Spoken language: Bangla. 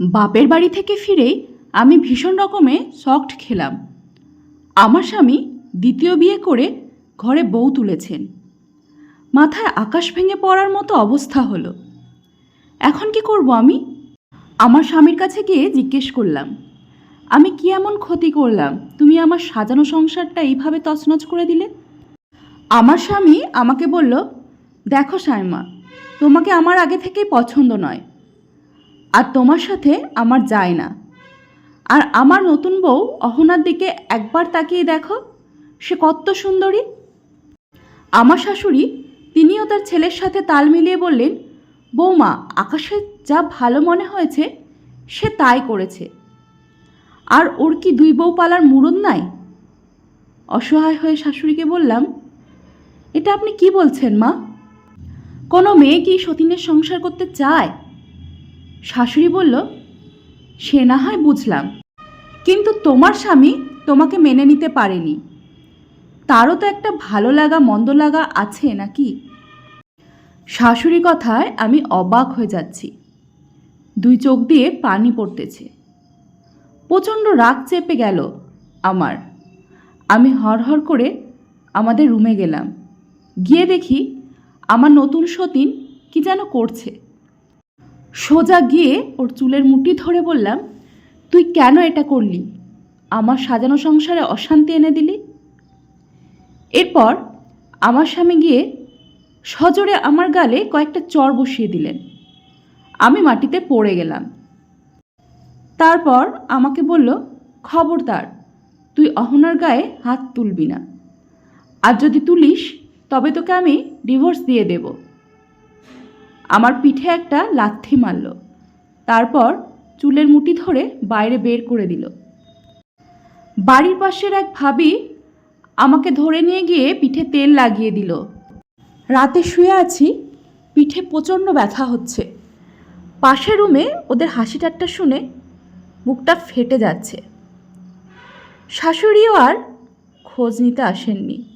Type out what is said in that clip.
বাপের বাড়ি থেকে ফিরেই আমি ভীষণ রকমে শকড খেলাম। আমার স্বামী দ্বিতীয় বিয়ে করে ঘরে বউ তুলেছেন। মাথায় আকাশ ভেঙে পড়ার মতো অবস্থা হলো। এখন কি করব আমি? আমার স্বামীর কাছে গিয়ে জিজ্ঞেস করলাম, আমি কি এমন ক্ষতি করলাম? তুমি আমার সাজানো সংসারটা এইভাবে তছনছ করে দিলে? আমার স্বামী আমাকে বলল, দেখো সাইমা, তোমাকে আমার আগে থেকেই পছন্দ নয়। আর তোমার সাথে আমার যায় না। আর আমার নতুন বউ অহনার দিকে একবার তাকিয়ে দেখো, সে কত সুন্দরী। আমার শাশুড়ি তিনিও তার ছেলের সাথে তাল মিলিয়ে বললেন, বৌমা আকাশের যা ভালো মনে হয়েছে, সে তাই করেছে। আর ওর কি দুই বউ পালার মুরদ নাই? অসহায় হয়ে শাশুড়িকে বললাম, এটা আপনি কি বলছেন মা? কোনো মেয়ে কি সতীনের সংসার করতে চায়? শাশুড়ি বলল, সে না হয় বুঝলাম, কিন্তু তোমার স্বামী তোমাকে মেনে নিতে পারেনি। তারও তো একটা ভালো লাগা, মন্দ লাগা আছে নাকি? শাশুড়ি কথায় আমি অবাক হয়ে যাচ্ছি। দুই চোখ দিয়ে পানি পড়তেছে। প্রচণ্ড রাগ চেপে গেল আমার। আমি হরহর করে আমাদের রুমে গেলাম। গিয়ে দেখি আমার নতুন সতীন কি যেন করছে। সোজা গিয়ে ওর চুলের মুঠি ধরে বললাম, তুই কেন এটা করলি? আমার সাজানো সংসারে অশান্তি এনে দিলি? এরপর আমার স্বামী গিয়ে সজোরে আমার গালে কয়েকটা চর বসিয়ে দিলেন। আমি মাটিতে পড়ে গেলাম। তারপর আমাকে বলল, খবরদার, তুই অহনার গায়ে হাত তুলবি না। আর যদি তুলিস, তবে তোকে আমি ডিভোর্স দিয়ে দেব। আমার পিঠে একটা লাথি মারল। তারপর চুলের মুটি ধরে বাইরে বের করে দিল। বাড়ির পাশের এক ভাবি আমাকে ধরে নিয়ে গিয়ে পিঠে তেল লাগিয়ে দিল। রাতে শুয়ে আছি, পিঠে প্রচণ্ড ব্যথা হচ্ছে। পাশের রুমে ওদের হাসি ঠাট্টা শুনে বুকটা ফেটে যাচ্ছে। শাশুড়িও আর খোঁজ নিতে আসেননি।